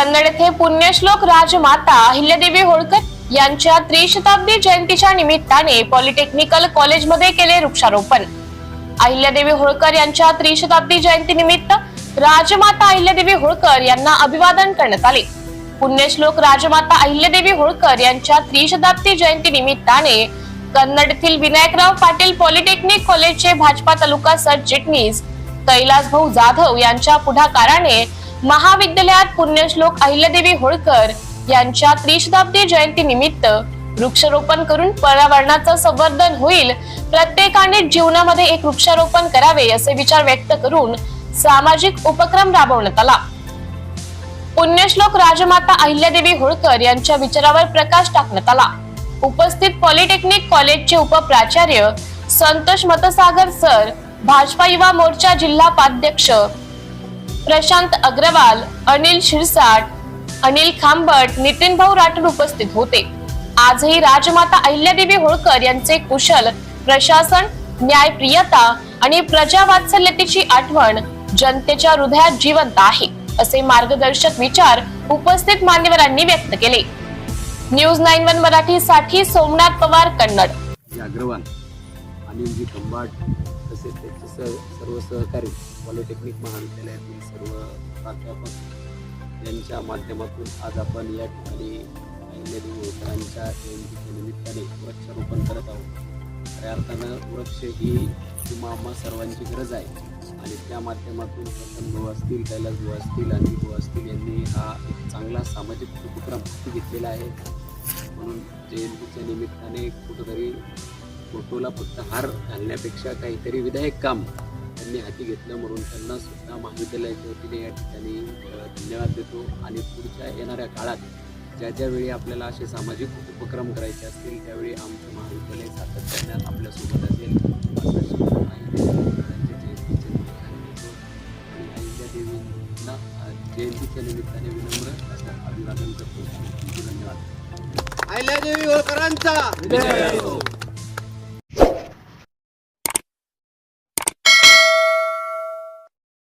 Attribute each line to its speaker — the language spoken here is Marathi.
Speaker 1: कन्नड येथे पुण्यश्लोक राजमाता अहिल्यादेवी होळकर यांच्या त्रिशताब्दी जयंतीच्या निमित्ताने पॉलिटेक्निकल कॉलेजमध्ये केले वृक्षारोपण. अहिल्यादेवी होळकर यांच्या त्रिशताब्दी जयंती निमित्त राजमाता अहिल्यादेवी होळकर यांना अभिवादन करण्यात आले. पुण्यश्लोक राजमाता अहिल्यादेवी होळकर यांच्या त्रिशताब्दी जयंती निमित्ताने कन्नड येथील विनायकराव पाटील पॉलिटेक्निक कॉलेजचे भाजपा तालुका सरचिटणीस कैलास भाऊ जाधव यांच्या पुढाकाराने महाविद्यालयात पुण्यश्लोक अहिल्यादेवी होळकर यांच्या त्रिशताब्दी जयंती निमित्त वृक्षारोपण करून पर्यावरणाचं संवर्धन होईल. प्रत्येकाने जीवनामध्ये एक वृक्षारोपण करावे असे विचार व्यक्त करून सामाजिक उपक्रम राबवण्यात आला. पुण्यश्लोक राजमाता अहिल्यादेवी होळकर यांच्या विचारावर प्रकाश टाकण्यात आला. उपस्थित पॉलिटेक्निक कॉलेजचे उपप्राचार्य संतोष मतसागर सर भाजपा युवा मोर्चा जिल्हा उपाध्यक्ष प्रशांत अग्रवाल अनिल शिरसाट अनिल खांबट नितीन भाऊ राठोड उपस्थित होते. आजही राजमाता अहिल्यादेवी होळकर यांचे कुशल प्रशासन न्यायप्रियता आणि प्रजावात्सल्यतेची आठवण जनतेच्या हृदयात जिवंत आहे असे मार्गदर्शक विचार उपस्थित मान्यवरांनी व्यक्त केले. न्यूज नाईन वन मराठी साठी सोमनाथ पवार कन्नड.
Speaker 2: अग्रवाल. अनिलजी खंबाट तसेच त्यांचे स सर्व सहकारी पॉलिटेक्निक महाविद्यालयातील सर्व प्राध्यापक यांच्या माध्यमातून आज आपण या ठिकाणी अहिल्यादेवी होळकरांच्या जयंतीच्या निमित्ताने वृक्षारोपण करत आहोत. खऱ्या अर्थानं वृक्ष ही किंवा आम्हा सर्वांची गरज आहे आणि त्या माध्यमातून रतन भाऊ असतील कैलास भाऊ असतील अनिल भाऊ असतील यांनी हा एक चांगला सामाजिक उपक्रम घेतलेला आहे. म्हणून जयंतीच्या निमित्ताने कुठंतरी फोटोला फक्त हार घालण्यापेक्षा काहीतरी विधायक काम त्यांनी हाती घेतलं म्हणून त्यांना सुद्धा महाविद्यालयाच्या वतीने या ठिकाणी धन्यवाद देतो. आणि पुढच्या येणाऱ्या काळात ज्या ज्या वेळी आपल्याला असे सामाजिक उपक्रम करायचे असतील त्यावेळी आमचं महाविद्यालय सातत्याने आपल्यासोबत असेल. जयंतीच्या निमित्ताने देवींना जयंतीच्या विनम्र असं अभिवादन करतो. धन्यवाद.
Speaker 3: अहिल्यादेवी होळकरांचा!